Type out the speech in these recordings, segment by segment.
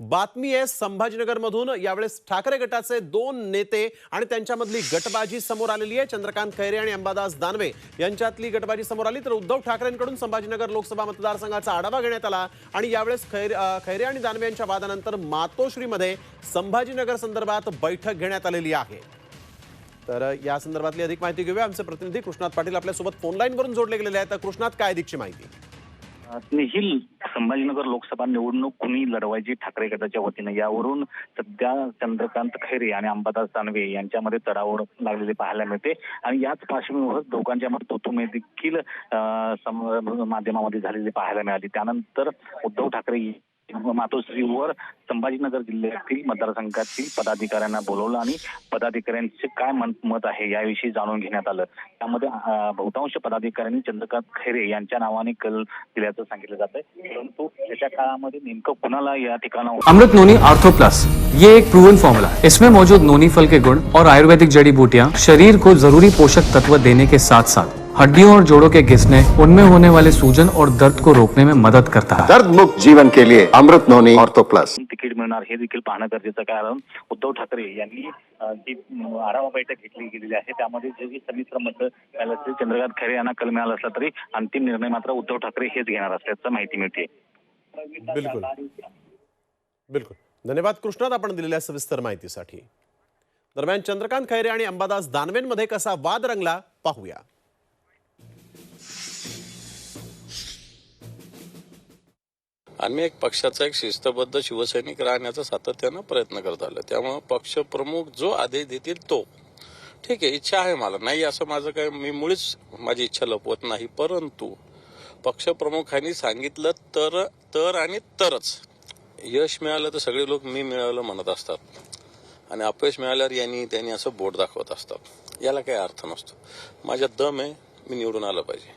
बातमी आहे संभाजीनगरमधून. यावेळेस ठाकरे गटाचे दोन नेते आणि त्यांच्यामधली गटबाजी समोर आलेली आहे. चंद्रकांत खैरे आणि अंबादास दानवे यांच्यातली गटबाजी समोर आली. तर उद्धव ठाकरेंकडून संभाजीनगर लोकसभा मतदारसंघाचा आढावा घेण्यात आला. आणि यावेळेस खैरे खैरे आणि दानवे यांच्या वादानंतर मातोश्रीमध्ये संभाजीनगर संदर्भात बैठक घेण्यात आलेली आहे. तर या संदर्भातली अधिक माहिती घेऊया. आमचे प्रतिनिधी कृष्णात पाटील आपल्यासोबत फोन लाईनवरून जोडले गेलेले आहेत. तर कृष्णात काय अधिकची माहिती? निखिल संभाजीनगर लोकसभा निवडणूक कुणी लढवायची ठाकरे गटाच्या वतीनं? यावरून सध्या चंद्रकांत खैरे आणि अंबादास दानवे यांच्यामध्ये तडावड लागलेली पाहायला मिळते. आणि याच पार्श्वभूमीवर दोघांच्या मतोतुमे देखील माध्यमामध्ये झालेली पाहायला मिळाली. त्यानंतर उद्धव ठाकरे मातोश्रीवर संभाजीनगर जिल्ह्यातील मतदारसंघातील पदाधिकाऱ्यांना बोलवलं आणि पदाधिकाऱ्यांचे काय मत आहे याविषयी जाणून घेण्यात आलं. त्यामध्ये बहुतांश पदाधिकाऱ्यांनी चंद्रकांत खैरे यांच्या नावाने कल दिल्याचं सांगितलं जात आहे परंतु त्याच्या काळामध्ये नेमकं कुणाला या ठिकाणावर अमृत नोनी आर्थो प्लस ये एक प्रूवन फॉर्मूला इसमें मौजूद नोनी फल के गुण और आयुर्वेदिक जड़ी बूटियाँ शरीर को जरूरी पोषक तत्व देने के साथ साथ हड्डियों और जोड़ों के घिसने उनमें होने वाले सूजन और दर्द को रोकने में मदद करता है। दर्द मुक्त जीवन के लिए अमृत नोनी ऑर्थो प्लस। तिकीट मिळणार हे देखील पाहणं गरजेचं. कारण उद्धव ठाकरे यांनी जी आढावा बैठक घेतली गेलेली आहे त्यामध्ये जे जे समिश्र मत मिळालं असेल चंद्रकांत खैरे यांना कल मिळाला असला तरी अंतिम निर्णय मात्र उद्धव ठाकरे हेच घेणार असल्याचं माहिती मिळते. बिलकुल. बिलकुल. धन्यवाद कृष्णात आपण दिलेल्या सविस्तर माहितीसाठी. दरम्यान चंद्रकांत खैरे आणि अंबादास दानवेंमध्ये कसा वाद रंगला पाहूया. आम्ही एक पक्षाचा एक शिस्तबद्ध शिवसैनिक राहण्याचा सातत्यानं प्रयत्न करत आलो. त्यामुळं पक्षप्रमुख जो आदेश देतील तो. ठीक आहे इच्छा आहे मला. नाही असं माझं काय मी मुळीच माझी इच्छा लपवत नाही. परंतु पक्षप्रमुखांनी सांगितलं तर तर आणि तरच. यश मिळालं तर सगळे लोक मी मिळालं म्हणत असतात. आणि अपयश मिळाल्यावर यांनी त्यांनी असं बोट दाखवत असतात. याला काही अर्थ नसतो. माझ्या दम आहे मी निवडून आलं पाहिजे.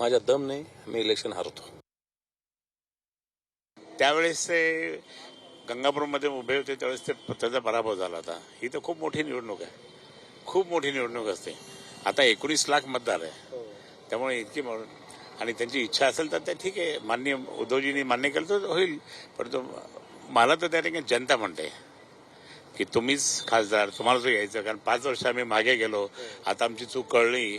माझ्या दम नाही मी इलेक्शन हारतो. त्यावेळेस ते गंगापूरमध्ये उभे होते त्यावेळेस ते त्याचा पराभव झाला होता. ही तर खूप मोठी निवडणूक आहे. खूप मोठी निवडणूक असते. आता एकोणीस लाख मतदार आहे. त्यामुळे इतकी आणि त्यांची इच्छा असेल तर ते ठीक आहे. मान्य उद्धवजींनी मान्य केलं तर होईल. परंतु मला तर त्या ठिकाणी जनता म्हणते की तुम्हीच खासदार तुम्हाला जो यायचं कारण पाच वर्ष आम्ही मागे गेलो. आता आमची चूक कळली.